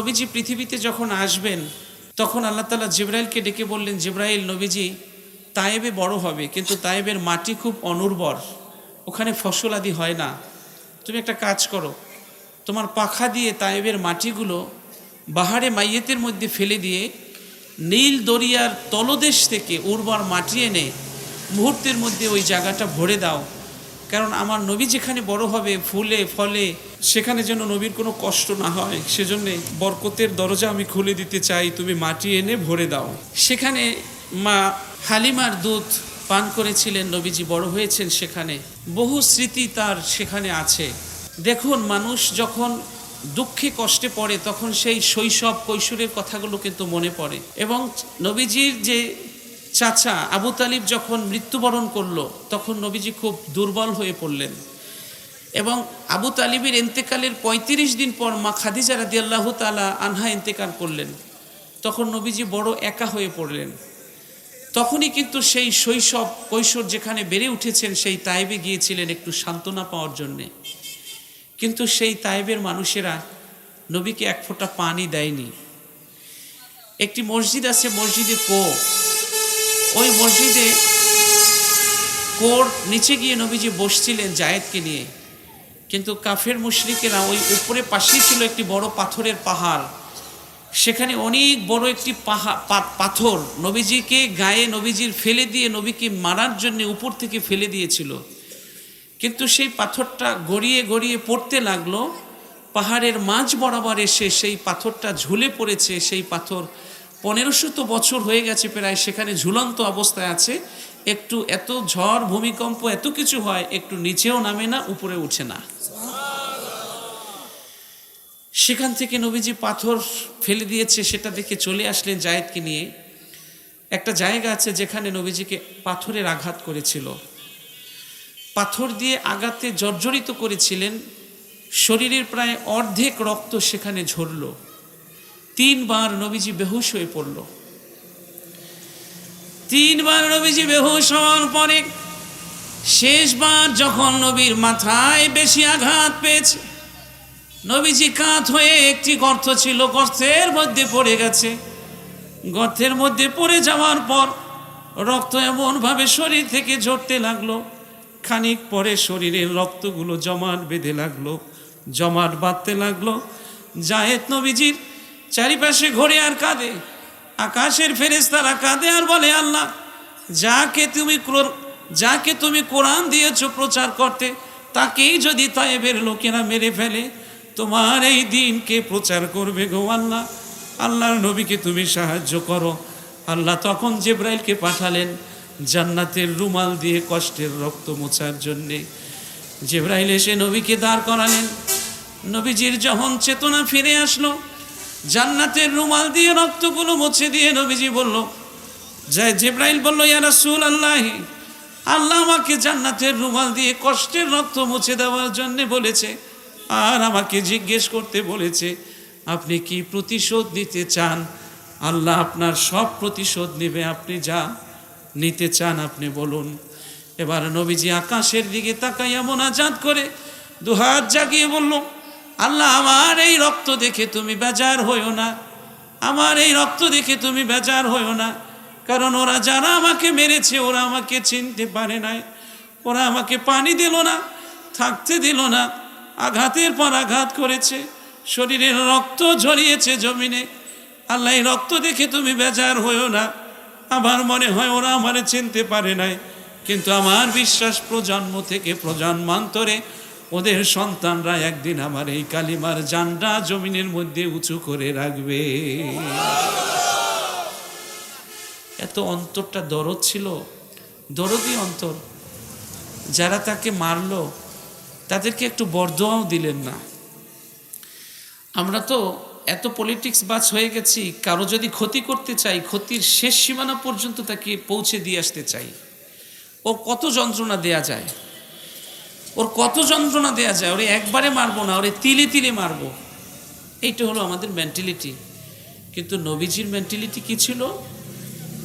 নবীজি পৃথিবীতে যখন আসবেন, তখন আল্লাহ তালা জিব্রাইলকে ডেকে বললেন, জিব্রাইল, নবীজি, তায়েবে বড় হবে, কিন্তু তায়েবের মাটি খুব অনুর্বর, ওখানে ফসল আদি হয় না। তুমি একটা কাজ করো, তোমার পাখা দিয়ে তায়েবের মাটিগুলো বাহারে মাইয়েতের মধ্যে ফেলে দিয়ে নীল দরিয়ার তলদেশ থেকে উর্বর মাটি এনে মুহূর্তের মধ্যে ওই জায়গাটা ভরে দাও। কারণ আমার নবী যেখানে বড় হবে, ফুলে, ফলে, সেখানে যেন নবীর কোনো কষ্ট না হয়। সেজন্যে বরকতের দরজা আমি খুলে দিতে চাই, তুমি মাটি এনে ভরে দাও। সেখানে মা হালিমার দুধ পান করেছিলেন, নবীজি বড় হয়েছেন সেখানে। বহু স্মৃতি তার সেখানে আছে। দেখুন, মানুষ যখন দুঃখে কষ্টে পড়ে, তখন সেই শৈশব কৈশোরের কথাগুলো কিন্তু মনে পড়ে। এবং নবীজির যে চাচা আবু তালিব যখন মৃত্যুবরণ করল, তখন নবীজি খুব দুর্বল হয়ে পড়লেন। এবং আবু তালিবের এন্তেকালের ৩৫ দিন পর মা খাদিজা রাদি আল্লাহ তালা আনহা এন্তেকাল করলেন। তখন নবীজি বড় একা হয়ে পড়লেন। তখনই কিন্তু সেই শৈশব, কৈশোর যেখানে বেড়ে উঠেছেন, সেই তাইবে গিয়েছিলেন একটু সান্ত্বনা পাওয়ার জন্যে। কিন্তু সেই তাইবের মানুষেরা নবীকে এক ফোঁটা পানি দেয়নি। একটি মসজিদ আছে, মসজিদে কো ওই মসজিদে কোর নিচে গিয়ে নবীজি বসছিলেন জায়েদকে নিয়ে। কিন্তু কাফের মুশরিকেরা ওই উপরে পাশেই ছিল একটি বড় পাথরের পাহাড়। সেখানে অনেক বড় একটি পাথর নবীজিকে গায়ে নবীজির ফেলে দিয়ে নবীকে মারার জন্য উপর থেকে ফেলে দিয়েছিল। কিন্তু সেই পাথরটা গড়িয়ে গড়িয়ে পড়তে লাগল। পাহাড়ের মাঝ বরাবর এসে সেই পাথরটা ঝুলে পড়েছে। সেই পাথর পনেরোশো তো বছর হয়ে গেছে প্রায়, সেখানে ঝুলন্ত অবস্থায় আছে। একটু এত ঝড়, ভূমিকম্প, এত কিছু হয়, একটু নিচেও নামে না, উপরে উঠে না। সেখান থেকে নবীজি পাথর ফেলে দিয়েছে, সেটা দেখে চলে আসলেন জায়েদকে নিয়ে। একটা জায়গা আছে যেখানে নবীজিকে পাথরের আঘাত করেছিল। পাথর দিয়ে আঘাতে জর্জরিত করেছিলেন, শরীরের প্রায় অর্ধেক রক্ত সেখানে ঝরল। তিনবার নবীজি বেহুশ হয়ে পড়ল। তিনবার নবীজি বেহুশ হওয়ার পরে শেষবার যখন নবীর মাথায় বেশি আঘাত পেয়েছে, নবীজি কাত হয়ে একটি গর্ত ছিল, গর্তের মধ্যে পড়ে গেছে। গর্তের মধ্যে পড়ে যাওয়ার পর রক্ত এমনভাবে শরীর থেকে ঝরতে লাগল, খানিক পরে শরীরের রক্তগুলো জমাট বেঁধে লাগল, জমাট বাঁধতে লাগল। জায়েদ নবীজির চারিপাশে ঘোরে আর কাঁদে। আকাশের ফেরেস্তারা কাঁদে আর বলে, আল্লাহ, যাকে তুমি যাকে তুমি কোরআন দিয়েছ প্রচার করতে, তাকেই যদি তায়েবের লোকেরা মেরে ফেলে, তোমার এই দিনকে প্রচার করবে গো আল্লাহ? আল্লাহর নবীকে তুমি সাহায্য করো। আল্লাহ তখন জেব্রাইলকে পাঠালেন জান্নাতের রুমাল দিয়ে কষ্টের রক্ত মোছার জন্যে। জেব্রাইল এসে নবীকে দাঁড় করালেন। নবীজির যখন চেতনা ফিরে আসলো জান্নাতের রুমাল দিয়ে রক্তগুলো মুছে দিয়ে নবীজি বলল যায় জেব্রাইল বলল, ইয়া রাসূল আল্লাহ আল্লাহ আমাকে জান্নাতের রুমাল দিয়ে কষ্টের রক্ত মুছে দেওয়ার জন্য বলেছে, আর আমাকে জিজ্ঞেস করতে বলেছে, আপনি কি প্রতিশোধ নিতে চান? আল্লাহ আপনার সব প্রতিশোধ নেবে, আপনি যা নিতে চান আপনি বলুন। এবার নবীজি আকাশের দিকে তাকাইয়া মোনাজাত করে দুহাত জাগিয়ে বলল আল্লাহ, আমার এই রক্ত দেখে তুমি বেজার হইও না। আমার এই রক্ত দেখে তুমি বেজার হইও না। কারণ ওরা যারা আমাকে মেরেছে, ওরা আমাকে চিনতে পারে নাই। ওরা আমাকে পানি দিল না, থাকতে দিল না, আঘাতের পর আঘাত করেছে। শরীরের রক্ত ঝরিয়েছে জমিনে। আল্লাহ, এই রক্ত দেখে তুমি বেজার হইও না। আমার মনে হয় ওরা আমারে চিনতে পারে নাই। কিন্তু আমার বিশ্বাস প্রজন্ম থেকে প্রজন্মান্তরে ওদের সন্তানরা একদিন আমার এই কালিমার জানডা জমিনের মধ্যে উঁচু করে রাখবে। এত অন্তরটা দরদ ছিল দরদি অন্তর। যারা তাকে মারলো, তাদেরকে একটু বরদোয়াও দিলেন না। আমরা তো এত পলিটিক্স বাস হয়ে গেছি, কারও যদি ক্ষতি করতে চাই, ক্ষতির শেষ সীমানা পর্যন্ত তাকে পৌঁছে দিয়ে আসতে চাই। ও কত যন্ত্রণা দেয়া যায়। ওর কত যন্ত্রণা দেয়া যায়, ওরে একবারে মারবো না, ওরে তিলে তিলে মারবো। এইটা হলো আমাদের মেন্টালিটি কিন্তু নবীজির মেন্টালিটি কি ছিল?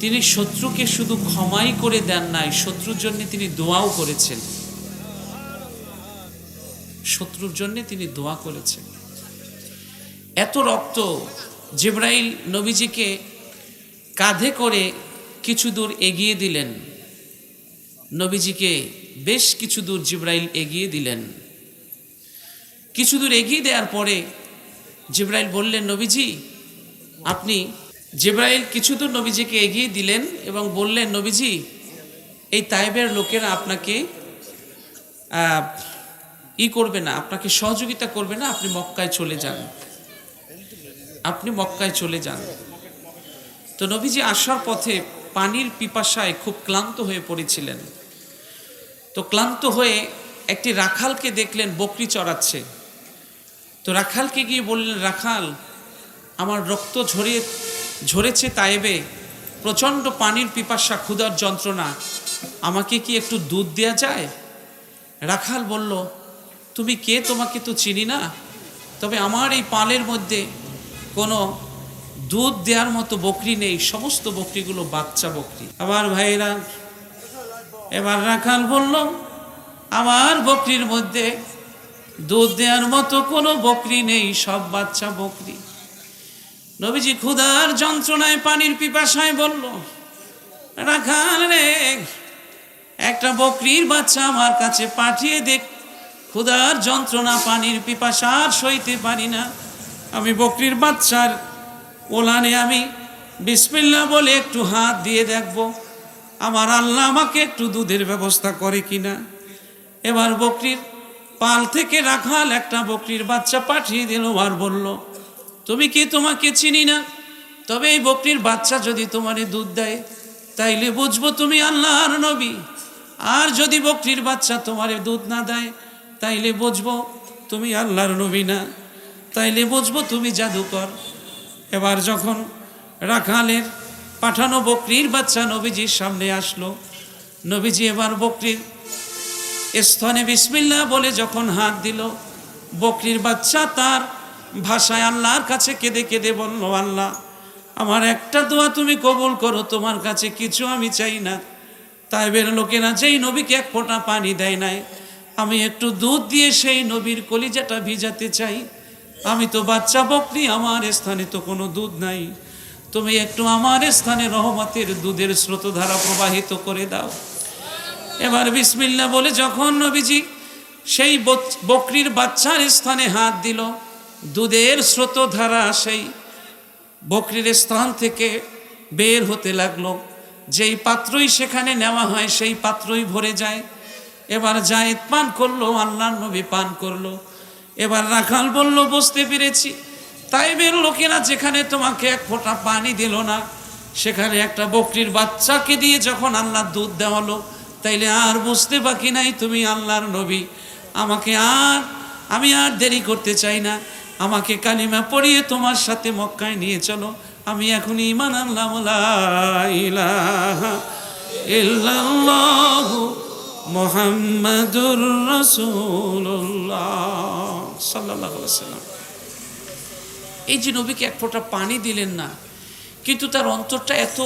তিনি শত্রুকে শুধু ক্ষমাই করে দেন নাই, শত্রুর জন্য তিনি দোয়াও করেছেন। শত্রুর জন্য তিনি দোয়া করেছেন। এত রক্ত জিব্রাইল নবীজিকে কাঁধে করে কিছু দূর এগিয়ে দিলেন। নবীজিকে বেশ কিছু দূর জিব্রাইল এগিয়ে দিলেন। কিছু দূর এগিয়ে দেওয়ার পরে জিব্রাইল বললেন, নবীজি, আপনি জিব্রাইল কিছু দূর নবীজিকে এগিয়ে দিলেন এবং বললেন, নবীজি, এই তাইবের লোকেরা আপনাকে ই করবে না, আপনাকে সহযোগিতা করবে না, আপনি মক্কায় চলে যান। আপনি মক্কায় চলে যান। তো নবীজি আসার পথে পানির পিপাসায় খুব ক্লান্ত হয়ে পড়েছিলেন। তো ক্লান্ত হয়ে একটি রাখালকে দেখলেন, বকরি চড়াচ্ছে। তো রাখালকে গিয়ে বললেন, রাখাল, আমার রক্ত ঝরিয়ে ঝরেছে তাইবে, প্রচণ্ড পানির পিপাসা, ক্ষুধার যন্ত্রণা, আমাকে কি একটু দুধ দেওয়া যায়? রাখাল বলল, তুমি কে? তোমাকে তো চিনি না। তবে আমার এই পালের মধ্যে কোনো দুধ দেওয়ার মতো বকরি নেই, সমস্ত বকরিগুলো বাচ্চা বকরি। আবার ভাইরা এবার রাখাল বলল, আমার বকরির মধ্যে দুধ দেওয়ার মতো কোনো বকরি নেই, সব বাচ্চা বকরি। নবীজি ক্ষুধার যন্ত্রণায় পানির পিপাসায় বলল, রাখাল রে, একটা বকরির বাচ্চা আমার কাছে পাঠিয়ে দেখ ক্ষুধার যন্ত্রণা পানির পিপাসা আর সইতে পারি না। আমি বকরির বাচ্চার ওলানে আমি বিসমিল্লা বলে একটু হাত দিয়ে দেখব। আমার আল্লাহ আমাকে একটু দুধের ব্যবস্থা করে কিনা? এবার বকরির পাল থেকে রাখাল একটা বকরির বাচ্চা পাঠিয়ে দিল আর বলল, তুমি কি তোমাকে চিনি না? তবে এই বকরির বাচ্চা যদি তোমারে দুধ দেয়, তাইলে বুঝব তুমি আল্লাহর নবী। আর যদি বকরির বাচ্চা তোমারে দুধ না দেয়, তাইলে বুঝব তুমি আল্লাহর নবী না। তাইলে বুঝব তুমি জাদুকর। এবার যখন রাখালের পাঠানো বকরির বাচ্চা নবীজির সামনে আসলো। নবীজি এবার বকরির স্তনে বিসমিল্লা বলে যখন হাত দিল, বকরির বাচ্চা তার ভাষায় আল্লাহর কাছে কেঁদে কেঁদে বলল, আল্লাহ, আমার একটা দোয়া তুমি কবুল করো, তোমার কাছে কিছু আমি চাই না। তাই বের লোকেরা যেই নবীকে এক ফোঁটা পানি দেয় নাই, আমি একটু দুধ দিয়ে সেই নবীর কলিজাটা ভিজাতে চাই। আমি তো বাচ্চা, বকরি, আমার স্থানে তো কোনো দুধ নাই। তুমি একটু আমার স্থানে রহমতের দুধের স্রোতধারা প্রবাহিত করে দাও। এবার বিসমিল্লা বলে, যখন নবীজি সেই বকরির বাচ্চার স্থানে হাত দিল, দুধের স্রোতধারা সেই বকরির স্থান থেকে বের হতে লাগল। যেই পাত্রই সেখানে নেওয়া হয়, সেই পাত্রই ভরে যায়। এবার জায়েদ পান করল আল্লাহ নবী পান করল। এবার রাখাল বলল, বুঝতে পেরেছি। তাই বের লোকেরা যেখানে তোমাকে এক ফোঁটা পানি দিল না, সেখানে একটা বকরির বাচ্চাকে দিয়ে যখন আল্লাহ দুধ দেওয়ালো, তাইলে আর বুঝতে বাকি নাই তুমি আল্লাহর নবী। আমাকে আর, আমি আর দেরি করতে চাই না। আমাকে কালিমা পড়িয়ে তোমার সাথে মক্কায় নিয়ে চলো। আমি এখন ইমান ইলাহা ইল্লাল্লাহু মুহাম্মাদুর রাসূলুল্লাহ সাল্লাল্লাহু আলাইহি ওয়াসাল্লাম। এই যে নবীকে এক ফোঁটা পানি দিলেন না, কিন্তু তার অন্তরটা এত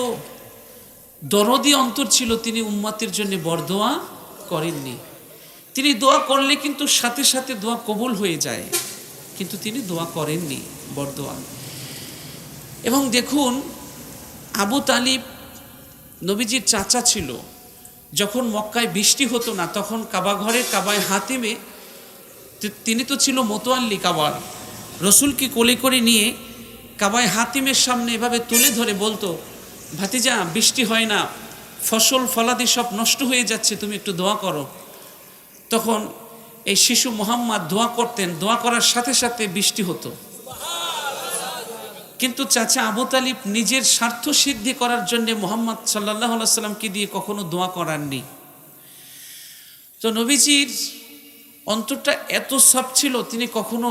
দরদি অন্তর ছিল, তিনি উম্মাতের জন্য বরদোয়া করেননি। তিনি দোয়া করলে কিন্তু সাথে সাথে দোয়া কবুল হয়ে যায়, কিন্তু তিনি দোয়া করেননি বরদোয়া। এবং দেখুন, আবু তালিব নবীজির চাচা ছিল, যখন মক্কায় বৃষ্টি হতো না, তখন কাবা ঘরের কাবায় হাতিমে তিনি তো ছিল মোতোয়াল্লি কাবার রসুলকে কোলে করে নিয়ে কাবায় হাতিমের সামনে এভাবে তুলে ধরে বলতো, ভাতিজা, বৃষ্টি হয় না, ফসল ফলাদি সব নষ্ট হয়ে যাচ্ছে, তুমি একটু দোয়া করো। তখন এই শিশু মোহাম্মদ দোয়া করতেন, দোয়া করার সাথে সাথে বৃষ্টি হতো। কিন্তু চাচা আবু তালিব নিজের স্বার্থ সিদ্ধি করার জন্য মোহাম্মদ সাল্লাহ সাল্লামকে দিয়ে কখনো দোয়া করাননি। তো নবীজির অন্তরটা এত সব ছিল, তিনি কখনো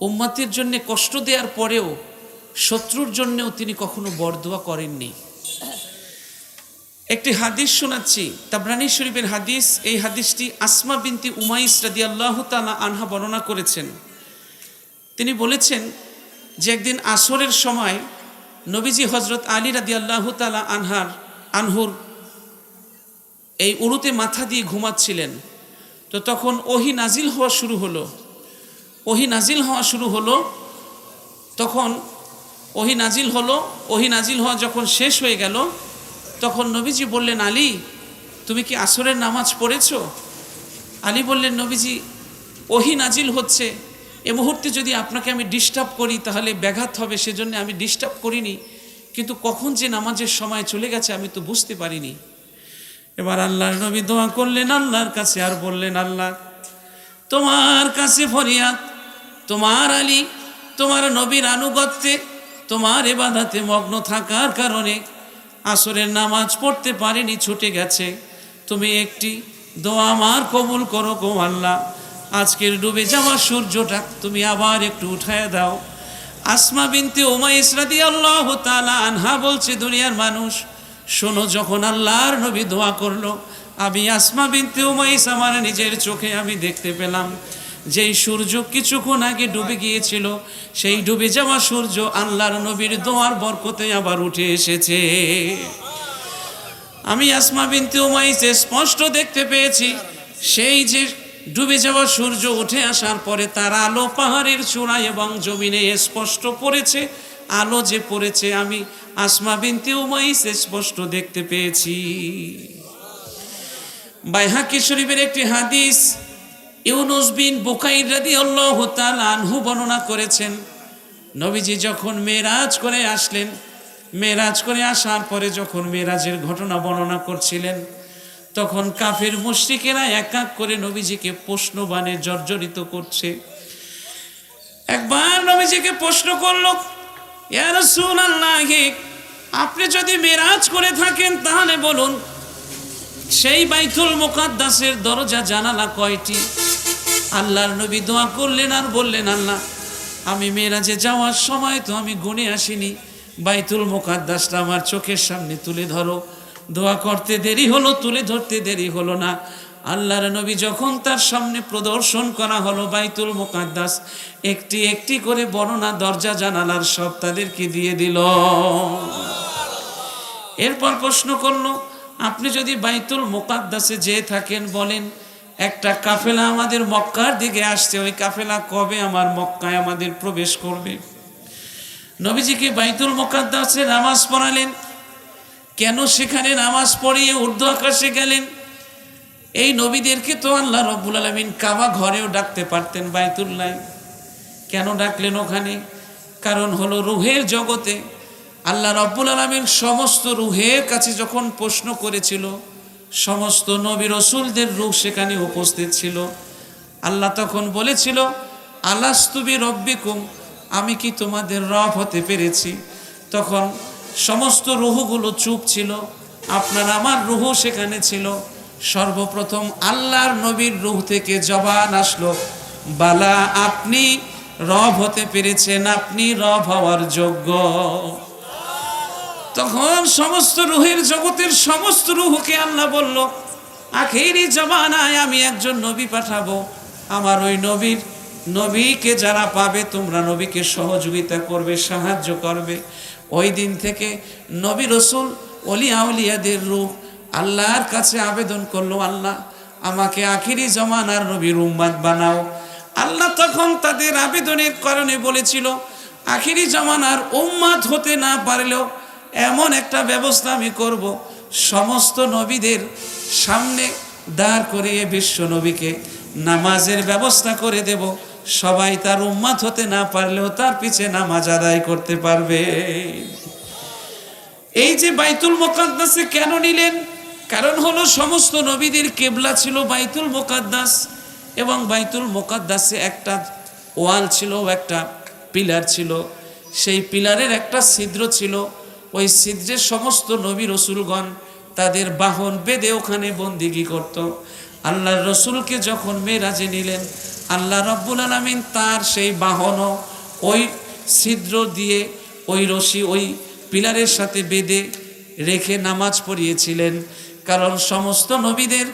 উম্মাতের জন্য কষ্ট দেওয়ার পরেও শত্রুর জন্যেও তিনি কখনো বরদোয়া করেননি। একটি হাদিস শোনাচ্ছি। তাবরানি শরীফের হাদিস, এই হাদিসটি আসমা বিনতি উমাইস রাদি আল্লাহ তালা আনহা বর্ণনা করেছেন। তিনি বলেছেন যে একদিন আসরের সময় নবীজি হজরত আলী রাদি আল্লাহ তালা আনহার, আনহুর এই উড়ুতে মাথা দিয়ে ঘুমাচ্ছিলেন। তো তখন ওহি নাজিল হওয়া শুরু হলো। ওহি নাজিল হওয়া শুরু হলো, তখন ওহি নাজিল হলো, ওহি নাজিল হওয়া যখন শেষ হয়ে গেল, তখন নবীজি বললেন, আলী, তুমি কি আসরের নামাজ পড়েছ? আলী বললেন, নবীজি, ওহি নাজিল হচ্ছে। এ মুহূর্তে যদি আপনাকে আমি ডিস্টার্ব করি, তাহলে ব্যাঘাত হবে, সেজন্য আমি ডিস্টার্ব করিনি। কিন্তু কখন যে নামাজের সময় চলে গেছে, আমি তো বুঝতে পারিনি। এবার আল্লাহর নবী দোয়া করলেন, আল্লাহর কাছে আর বললেন, আল্লাহ, তোমার কাছে ফরিয়াদ তোমার আলী, তোমার নবীর আনুগত্যে, তোমার এবাদাতে মগ্ন থাকার কারণে আসরের নামাজ পড়তে পারেনি, ছুটে গেছে। তুমি একটি দোয়া আমার কবুল করো গো আল্লাহ। আজকের ডুবে যাওয়া সূর্যটা তুমি আবার একটু উঠায় দাও। আসমা বিনতে ওমা ইসরাদি আল্লাহ তালা আনহা বলছে, দুনিয়ার মানুষ, শোনো যখন আল্লাহর নবী দোয়া করল, আমি আসমা বিনতে উমাইস আমার নিজের চোখে আমি দেখতে পেলাম। যেই সূর্য কিছুক্ষণ আগে ডুবে গিয়েছিল, সেই ডুবে যাওয়া সূর্য আল্লাহর নবীর দোয়ার বরকতে আবার উঠে এসেছে। আমি আসমা বিনতে উমাইসে স্পষ্ট দেখতে পেয়েছি, সেই যে ডুবে যাওয়া সূর্য উঠে আসার পরে তার আলো পাহাড়ের চূড়ায় এবং জমিনে স্পষ্ট পড়েছে। আলো যে পড়েছে আমি আসমা বিনতে উমাইস স্পষ্ট দেখতে পেয়েছি। বাইহাকি শরীফের একটি হাদিস ইউনুস বিন বুকাইর রাদিয়াল্লাহু তাআলা আনহু বর্ণনা করেছেন, নবীজি যখন মেরাজ করে আসলেন মেরাজ করে আসার পরে যখন মেরাজের ঘটনা বর্ণনা করছিলেন, তখন কাফের মুশরিকেরা এক এক করে নবীজিকে প্রশ্নবাণে জর্জরিত করছে। একবার নবীজিকে প্রশ্ন করল আপনি যদি মেরাজ করে থাকেন তাহলে বলুন, সেই বাইতুল মোকাদ্দাসের দরজা জানালা কয়টি? আল্লাহর নবী দোয়া করলেন আর বললেন, আল্লাহ, আমি মেয়েরাজে যাওয়ার সময় তো আমি গুনে আসিনি। বাইতুল মোকাদ্দাসটা আমার চোখের সামনে তুলে ধরো। দোয়া করতে দেরি হলো, তুলে ধরতে দেরি হলো না। আল্লাহর নবী যখন তার সামনে প্রদর্শন করা হলো বাইতুল মোকাদ্দাস, একটি একটি করে বর্ণনা দরজা জানালার সব তাদেরকে দিয়ে দিল। এরপর প্রশ্ন করল, আপনি যদি বাইতুল মোকাদ্দাসে যেয়ে থাকেন বলেন একটা কাফেলা আমাদের মক্কার দিকে আসছে, ওই কাফেলা কবে আমার মক্কায় আমাদের প্রবেশ করবে? নবীজিকে বাইতুল মোকাদ্দাসে নামাজ পড়ালেন। কেন সেখানে নামাজ পড়িয়ে ঊর্ধ্ব আকাশে গেলেন? এই নবীদেরকে তো আল্লাহ রব্বুল আলমিন কাবা ঘরেও ডাকতে পারতেন বাইতুল্লাহ। কেন ডাকলেন ওখানে? কারণ হলো রুহের জগতে আল্লাহ রব্বুল আলমীর সমস্ত রুহের কাছে যখন প্রশ্ন করেছিল সমস্ত নবী রসুলদের রূহ সেখানে উপস্থিত ছিল। আল্লাহ তখন বলেছিল আলাস্তুবি রব্বিকুম, আমি কি তোমাদের রব হতে পেরেছি? তখন সমস্ত রুহগুলো চুপ ছিল, আপনার আমার রুহ সেখানে ছিল। সর্বপ্রথম আল্লাহর নবীর রুহ থেকে জবান আসলো, বালা, আপনি রব হতে পেরেছেন, আপনি রব হওয়ার যোগ্য। তখন সমস্ত রুহের জগতের সমস্ত রুহকে আল্লাহ বলল, আখেরি জমানায় আমি একজন নবী পাঠাবো। আমার ওই নবীর, নবীকে যারা পাবে, তোমরা নবীকে সহযোগিতা করবে, সাহায্য করবে। ওই দিন থেকে নবী রসুল অলি আউলিয়াদের রূপ আল্লাহর কাছে আবেদন করল, আল্লাহ, আমাকে আখিরি জমানার নবীর উম্মাদ বানাও। আল্লাহ তখন তাদের আবেদনের কারণে বলেছিল, আখিরি জমানার উম্মাদ হতে না পারলেও এমন একটা ব্যবস্থা আমি করব। সমস্ত নবীদের সামনে দাঁড় করিয়ে বিশ্ব নবীকে নামাজের ব্যবস্থা করে দেব। সবাই তার উম্মাত হতে না পারলেও তার পিছে নামাজ আদায় করতে পারবে। এই যে বাইতুল মোকাদ্দাসে কেন নিলেন? কারণ হলো সমস্ত নবীদের কেবলা ছিল বাইতুল মোকাদ্দাস এবং বাইতুল মোকাদ্দাসে একটা ওয়াল ছিল, একটা পিলার ছিল। সেই পিলারের একটা ছিদ্র ছিল। ওই ছিদ্রের সমস্ত নবী রসুলগণ তাদের বাহন বেঁধে ওখানে বন্দিগি করত। আল্লাহ রসুলকে যখন মেয়েরাজে নিলেন, আল্লাহ রব্বুল আলমিন তার সেই বাহনও ওই ছিদ্র দিয়ে ওই রশি ওই পিলারের সাথে বেঁধে রেখে নামাজ পড়িয়েছিলেন। কারণ সমস্ত নবীদের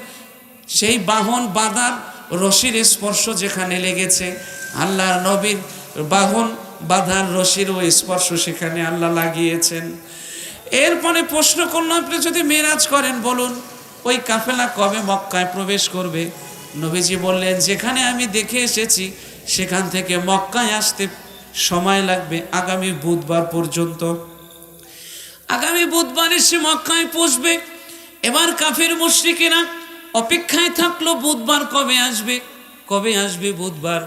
সেই বাহন বাঁধার রশির স্পর্শ যেখানে লেগেছে, আল্লাহর নবীর বাহন বাঁধার ওই স্পর্শ সেখানে আল্লাহ লাগিয়েছেন। এরপরে প্রশ্ন করল, আপনি যদি মেরাজ করেন, বলুন, ওই কাফেলা কবে মক্কায় প্রবেশ করবে? নবীজি বললেন, যেখানে আমি দেখে এসেছি, সেখান থেকে মক্কায় আসতে সময় লাগবে আগামী বুধবার পর্যন্ত। আগামী বুধবার এসে মক্কায় পৌঁছবে এবার কাফের মুশরিকেরা অপেক্ষায় থাকল, বুধবার কবে আসবে? কবে আসবে বুধবার?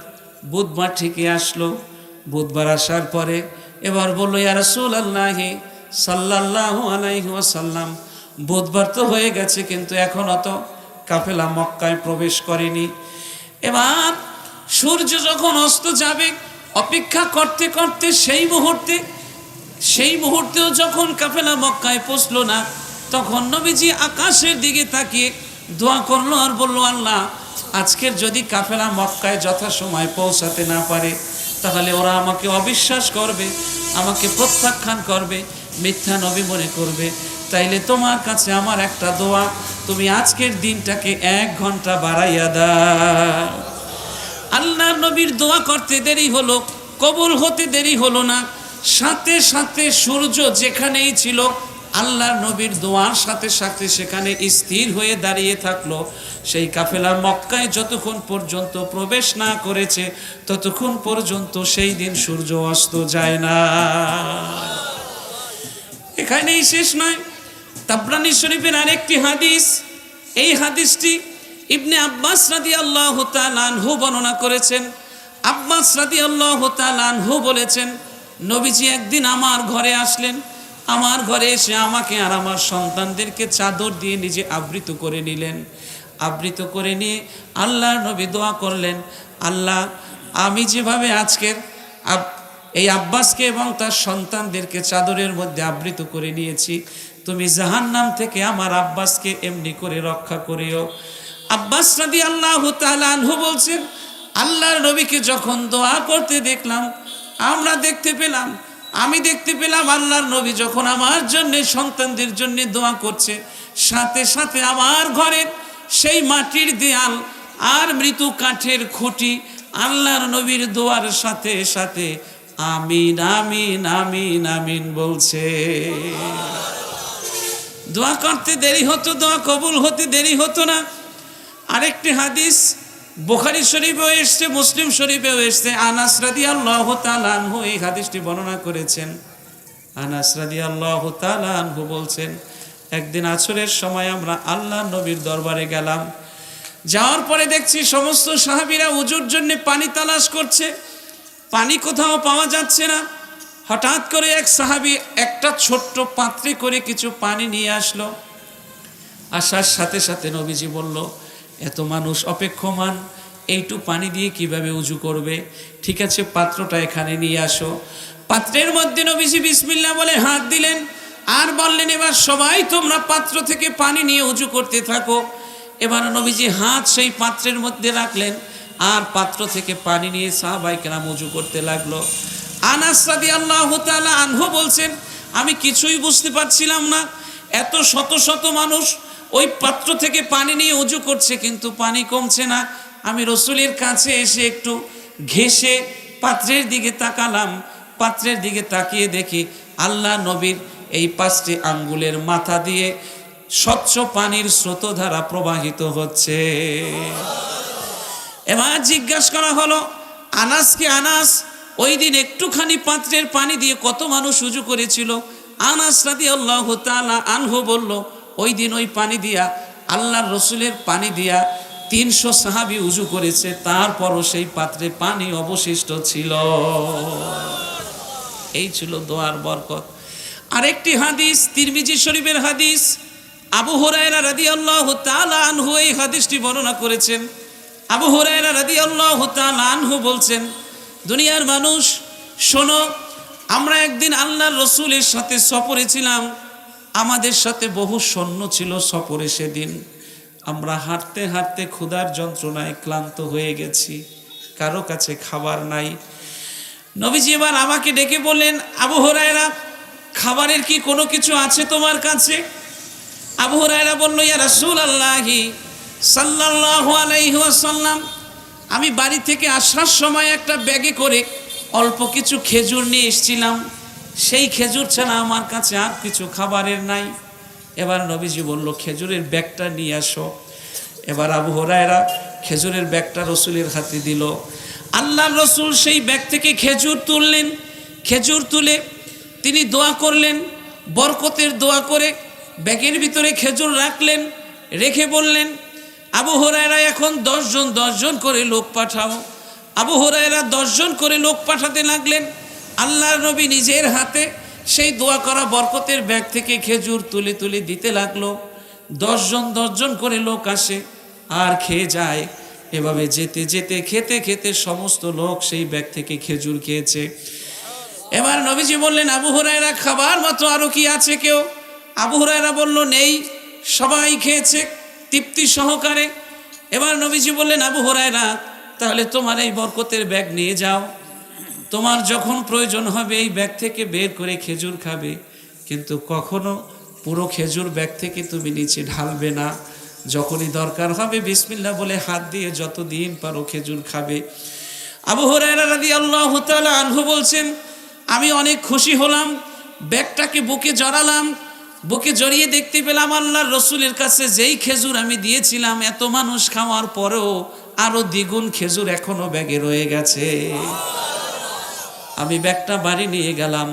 বুধবার ঠিকই আসলো। বুধবার আসার পরে এবার বলল, ইয়া রাসূল আল্লাহি সাল্লাল্লাহু আলাইহি ওয়াসাল্লাম, বুধবার তো হয়ে গেছে, কিন্তু এখনও তো কাফেলা মক্কায় প্রবেশ করেনি। এবার সূর্য যখন অস্ত যাবে, অপেক্ষা করতে করতে সেই মুহূর্তে, সেই মুহূর্তেও যখন কাফেলা মক্কায় পৌঁছলো না, তখন নবীজি আকাশের দিকে তাকিয়ে দোয়া করল আর বলল, আল্লাহ, আজকের যদি কাফেলা মক্কায় যথাসময় পৌঁছাতে না পারে তাহলে ওরা আমাকে অবিশ্বাস করবে, আমাকে প্রত্যাখ্যান করবে, মিথ্যা নবী মনে করবে। তাইলে তোমার কাছে আমার একটা দোয়া, তুমি আজকের দিনটাকে এক ঘণ্টা বাড়াইয়া দাও। আল্লাহ নবীর দোয়া করতে দেরি হলো, কবুল হতে দেরি হলো না। সাথে সাথে সূর্য যেখানেই ছিল, আল্লাহ নবীর দোয়ার সাথে সাথে সেখানে স্থির হয়ে দাঁড়িয়ে থাকল। সেই কাফেলা মক্কায় যতক্ষণ পর্যন্ত প্রবেশ না করেছে, ততক্ষণ পর্যন্ত সেই দিন সূর্য অস্ত যায় না। এখানেই শেষ নয়। তাবরানি শরীফের আরেকটি হাদিস, এই হাদিসটি ইবনে আব্বাস রাদি আল্লাহ আনহু বর্ণনা করেছেন। আব্বাস রাদি আল্লাহ আনহু বলেছেন, নবীজি একদিন আমার ঘরে আসলেন। আমার ঘরে এসে আমাকে আর আমার সন্তানদেরকে চাদর দিয়ে নিজে আবৃত করে নিলেন। আবৃত করে নিয়ে আল্লাহর নবী দোয়া করলেন। আল্লাহ, আমি যেভাবে আজকের এই আব্বাসকে এবং তার সন্তানদেরকে চাদরের মধ্যে আবৃত করে নিয়েছি, তুমি জাহান্নাম থেকে আমার আব্বাসকে এমনি করে রক্ষা করিও। আব্বাস রাদি আল্লাহ আনহু বলছেন, আল্লাহর নবীকে যখন দোয়া করতে দেখলাম, আমরা দেখতে পেলাম, আমি দেখতে পেলাম আল্লাহর নবী যখন আমার জন্য, সন্তানদের জন্য দোয়া করছে, সাথে সাথে আমার ঘরের সেই মাটির দেয়াল আর মৃত্যু কাঠের খুঁটি আল্লাহর নবীর দোয়ার সাথে সাথে আমিন আমিন আমিন আমিন বলছে। দোয়া করতে দেরি হতো, দোয়া কবুল হতে দেরি হতো না। আরেকটি হাদিস, বোখারি শরীফেও এসছে, মুসলিম শরীফেও এসছে। আনাস রাদি আল্লাহ তালানহু এই হাদিসটি বর্ণনা করেছেন। আনাস রাদি আল্লাহ তালানহু বলছেন একদিন আছরের সময় আমরা আল্লাহ নবীর দরবারে গেলাম। যাওয়ার পরে দেখছি সমস্ত সাহাবীরা উজুর জন্য পানি তালাশ করছে। পানি কোথাও পাওয়া যাচ্ছে না। হঠাৎ করে এক সাহাবী একটা ছোট্ট পাত্রে করে কিছু পানি নিয়ে আসলো। আসার সাথে সাথে নবীজি বলল, এত মানুষ অপেক্ষমান, এইটু পানি দিয়ে কীভাবে উজু করবে? ঠিক আছে, পাত্রটা এখানে নিয়ে আসো। পাত্রের মধ্যে নবীজি বিসমিল্লা বলে হাত দিলেন। আর বললেন, এবার সবাই তোমরা পাত্র থেকে পানি নিয়ে উজু করতে থাকো। এবার নবীজি হাত সেই পাত্রের মধ্যে রাখলেন আর পাত্র থেকে পানি নিয়ে সাহাবাই কেরাম উজু করতে লাগল। আনাস রাদি আল্লাহ আনহু বলছেন, আমি কিছুই বুঝতে পারছিলাম না। এত শত শত মানুষ ওই পাত্র থেকে পানি নিয়ে উজু করছে, কিন্তু পানি কমছে না। আমি রসুলের কাছে এসে একটু ঘেসে পাত্রের দিকে তাকালাম। পাত্রের দিকে তাকিয়ে দেখি আল্লাহ নবীর এই পাঁচটি আঙ্গুলের মাথা দিয়ে স্বচ্ছ পানির স্রোতধারা প্রবাহিত হচ্ছে। এবার জিজ্ঞাসা করা হলো আনাসকে আনাস? ওই দিন একটুখানি পাত্রের পানি দিয়ে কত মানুষ উজু করেছিল? আনাস রাদি আল্লাহ তালা আনহু বলল, ওই দিন ওই পানি দিয়া, আল্লাহর রসুলের পানি দিয়া তিনশো সাহাবি উজু করেছে, তারপরও সেই পাত্রে পানি অবশিষ্ট ছিল। এই ছিল দোয়ার বরকত। আরেকটি হাদিস, তিরমিজি শরীফের হাদিস। আবু হুরায়রা রাদিয়াল্লাহু তাআলা আনহু এই হাদিসটি বর্ণনা করেছেন। আবু হুরায়রা রাদিয়াল্লাহু তাআলা আনহু বলছেন, দুনিয়ার মানুষ, শোনো, আমরা একদিন আল্লাহর রসুলের সাথে সফরে ছিলাম। আমাদের সাথে বহু সৈন্য ছিল সফরে সেদিন। আমরা হাঁটতে হাঁটতে ক্ষুধার যন্ত্রণায় ক্লান্ত হয়ে গেছি। কারও কাছে খাবার নাই। নবীজি এবার আমাকে ডেকে বললেন, আবু হরায়রা খাবারের কি কোনো কিছু আছে তোমার কাছে? আবু হরায়রা বলল, ইয়া রাসূল আল্লাহি সাল্লাল্লাহু আলাইহি ওয়াসাল্লাম, আমি বাড়ি থেকে আসার সময় একটা ব্যাগে করে অল্প কিছু খেজুর নিয়ে এসেছিলাম। সেই খেজুর ছাড়া আমার কাছে আর কিছু খাবারের নাই। এবার নবীজি বলল, খেজুরের ব্যাগটা নিয়ে আসো। এবার আবু হরায়রা খেজুরের ব্যাগটা রসুলের হাতে দিল। আল্লাহ রসুল সেই ব্যাগ থেকে খেজুর তুললেন। খেজুর তুলে তিনি দোয়া করলেন, বরকতের দোয়া করে ব্যাগের ভিতরে খেজুর রাখলেন, রেখে বললেন, আবু হরায়রা, এখন দশজন দশজন করে লোক পাঠাও। আবু হরায়রা দশজন করে লোক পাঠাতে লাগলেন। আল্লাহর নবী নিজের হাতে সেই দোয়া করা বরকতের ব্যাগ থেকে খেজুর তুলে তুলে দিতে লাগল। দশজন দশজন করে লোক আসে, আর খেয়ে যায়। এভাবে যেতে যেতে, খেতে খেতে সমস্ত লোক সেই ব্যাগ থেকে খেজুর খেয়েছে। এবার নবীজি বললেন, আবু হুরায়রা খাবার মাত্র আরও কি আছে কেউ? আবু হুরায়রা বলল, নেই, সবাই খেয়েছে, তৃপ্তি সহকারে। এবার নবীজি বললেন, আবু হুরায়রা, তাহলে তোমার এই বরকতের ব্যাগ নিয়ে যাও। তোমার যখন প্রয়োজন হবে, এই ব্যাগ থেকে বের করে খেজুর খাবে। কিন্তু কখনো পুরো খেজুর ব্যাগ থেকে তুমি নিচে ঢালবে না। যখনই দরকার হবে বিসমিল্লা বলে হাত দিয়ে যত দিন পারো খেজুর খাবে। আবু হরাইরা রাদি আল্লাহ আনহু বলছেন আমি অনেক খুশি হলাম, ব্যাগটাকে বুকে জড়ালাম, বুকে জড়িয়ে দেখতে পেলাম আল্লাহর রসুলের কাছে যেই খেজুর আমি দিয়েছিলাম, এত মানুষ খাওয়ার পরেও আরও দ্বিগুণ খেজুর এখনও ব্যাগে রয়ে গেছে। আমি ব্যাগটা বাড়ি নিয়ে গেলাম।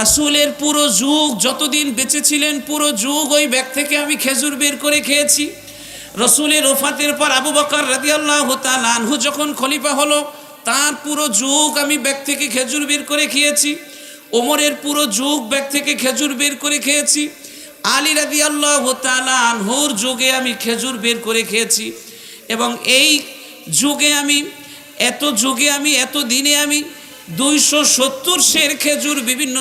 রাসূলের পুরো যুগ, যতদিন বেঁচে ছিলেন, পুরো যুগ ওই ব্যাগ থেকে আমি খেজুর বের করে খেয়েছি। রসুলের ওফাতের পর আবু বকর রাদিয়াল্লাহু তাআলা আনহু যখন খলিফা হলো তার পুরো যুগ আমি ব্যাগ থেকে খেজুর বের করে খেয়েছি, ওমরের পুরো যুগ ব্যাগ থেকে খেজুর বের করে খেয়েছি, আলী রাজি আল্লাহ যুগে আমি খেজুর বের করে খেয়েছি এবং এই যুগে আমি, এত যুগে আমি, এত দিনে আমি দুইশো সত্তর শের খেজুর বিভিন্ন